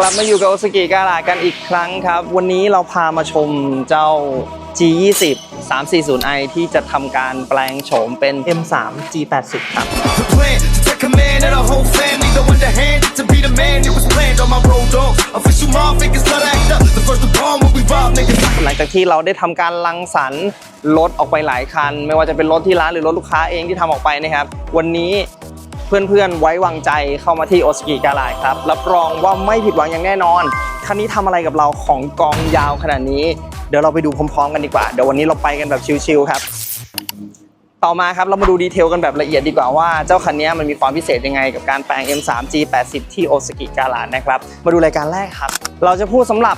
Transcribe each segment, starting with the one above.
กลับมาอยู่กับโอสกิการากันอีกครั้งครับ วันนี้เราพามาชมเจ้า G20 340i ที่จะทำการแปลงโฉมเป็น M3 G80 ครับ หลังจากที่เราได้ทำการลังสรรค์รถออกไปหลายคัน ไม่ว่าจะเป็นรถที่ร้านหรือรถลูกค้าเองที่ทำออกไปนะครับ วันนี้ เพื่อนๆ ไว้วางใจเข้ามาที่โอสกิการาครับรับรองว่าไม่ผิดหวังอย่างแน่นอน คันนี้ทำอะไรกับเราของกองยาวขนาดนี้ เดี๋ยวเราไปดูพร้อมๆกันดีกว่า เดี๋ยววันนี้เราไปกันแบบชิลๆครับ ต่อมาครับเรามาดูดีเทลกันแบบละเอียดดีกว่าว่าเจ้าคันนี้มันมีความพิเศษยังไงกับการแปลง M3 G80 ที่โอสกิการานะครับมาดูรายการแรกครับ เราจะพูดสำหรับ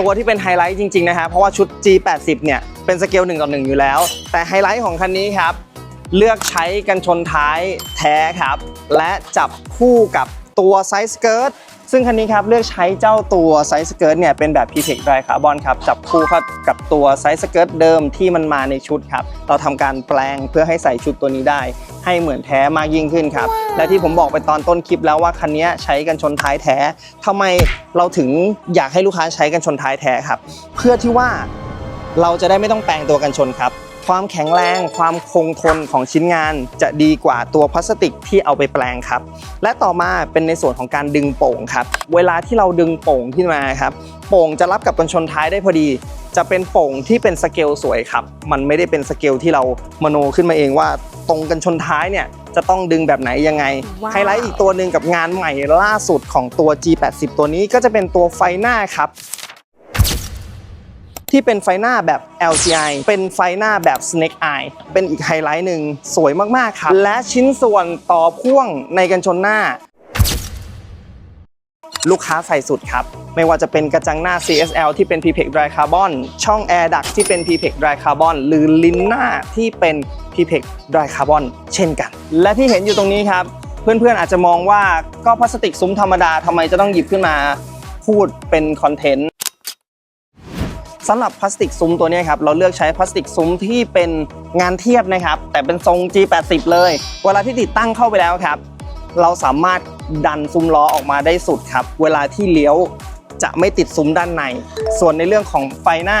ตัวที่เป็นไฮไลท์จริงๆนะฮะเพราะว่าชุด G80 เนี่ยเป็นสเกล1ต่อ1อยู่แล้ว แต่ไฮไลท์ของคันนี้ครับ เลือกใช้กันชนท้ายแท้ครับ และจับคู่กับตัวไซส์สเกิร์ตซึ่งคันนี้ครับเลือกใช้เจ้าตัวไซส์สเกิร์ตเนี่ยเป็นแบบ p t e c h Dry Carbon ครับจับคู่เข้ากับตัวไซส์สเกิร์ตเดิมที่มันมาในชุดครับเราทำการแปลงเพื่อให้ใส่ชุดตัวนี้ได้ ให้เหมือนแท้มากยิ่งขึ้นครับและที่ผมบอกไปตอนต้นคลิปแล้วว่าคันนี้ใช้กันชนท้ายแท้ทำไมเราถึงอยากให้ลูกค้าใช้กันชนท้ายแท้ครับ เพื่อที่ว่าเราจะได้ไม่ต้องแปลงตัวกันชนครับ ความแข็งแรง ความคงทนของชิ้นงานจะดีกว่าตัวพลาสติกที่เอาไปแปลงครับ และต่อมาเป็นในส่วนของการดึงโป่งครับ เวลาที่เราดึงโป่งขึ้นมาครับ โป่งจะรับกับกันชนท้ายได้พอดี จะเป็นโป่งที่เป็นสเกลสวยครับ มันไม่ได้เป็นสเกลที่เรามโนขึ้นมาเองว่า ตรงกันชนท้ายเนี่ยจะต้องดึงแบบไหนยังไงว้าวไฮไลท์อีกตัวหนึ่งกับงานใหม่ล่าสุดของตัว G80 ตัวนี้ก็จะเป็นตัวไฟหน้าครับ ที่เป็นไฟหน้าแบบ LCI เป็นไฟหน้าแบบ Snake Eye เป็นอีกไฮไลท์หนึ่งสวยมาก ๆ ครับ และชิ้นส่วนต่อพ่วงในกันชนหน้า ลูกค้าใส่สุดครับ ไม่ว่าจะเป็นกระจังหน้า CSL ที่เป็น PPEX Dry Carbon ช่อง Air Duct ที่เป็น PPEX Dry Carbon หรือลิ้นหน้าที่เป็น PPEX Dry Carbon เช่นกัน และที่เห็นอยู่ตรงนี้ครับ เพื่อนๆอาจจะมองว่าก็พลาสติกซุ้มธรรมดาทำไมจะต้องหยิบขึ้นมาพูดเป็นคอนเทนต์ สำหรับพลาสติกซุ้มตัวนี้ครับเราเลือกใช้พลาสติกซุ้มที่เป็นงานเทียบนะครับ แต่เป็นทรง G80 เลย เวลาที่ติดตั้งเข้าไปแล้วครับ เราสามารถดันซุ้มล้อออกมาได้สุดครับ เวลาที่เลี้ยวจะไม่ติดซุ้มด้านใน ส่วนในเรื่องของไฟหน้า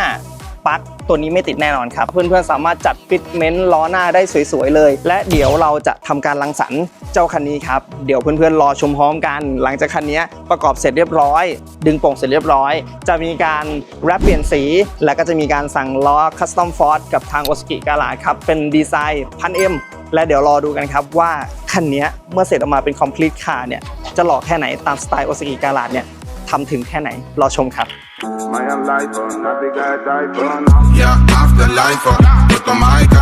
ปลั๊กตัวนี้ไม่ติดแน่นอนครับ เพื่อนๆสามารถจัดฟิตเมนต์ล้อหน้าได้สวยๆเลย และเดี๋ยวเราจะทำการรังสรรค์เจ้าคันนี้ครับ เดี๋ยวเพื่อนๆรอชมพร้อมกัน หลังจากคันนี้ประกอบเสร็จเรียบร้อย ดึงโป่งเสร็จเรียบร้อย จะมีการแรปเปลี่ยนสี และก็จะมีการสั่งล้อคัสตอมฟอร์ดกับทางโอสกิกาลาครับเป็นดีไซน์พันเอ็มและเดี๋ยวรอดูกันครับว่าคันนี้เมื่อเสร็จออกมาเป็น complete car เนี่ยจะหล่อแค่ไหนตามสไตล์โอสกิกาลาเนี่ย ทำถึงแค่ไหน รอชมครับ My life, not the guy die for Yeah, after life, uh, put the mic up,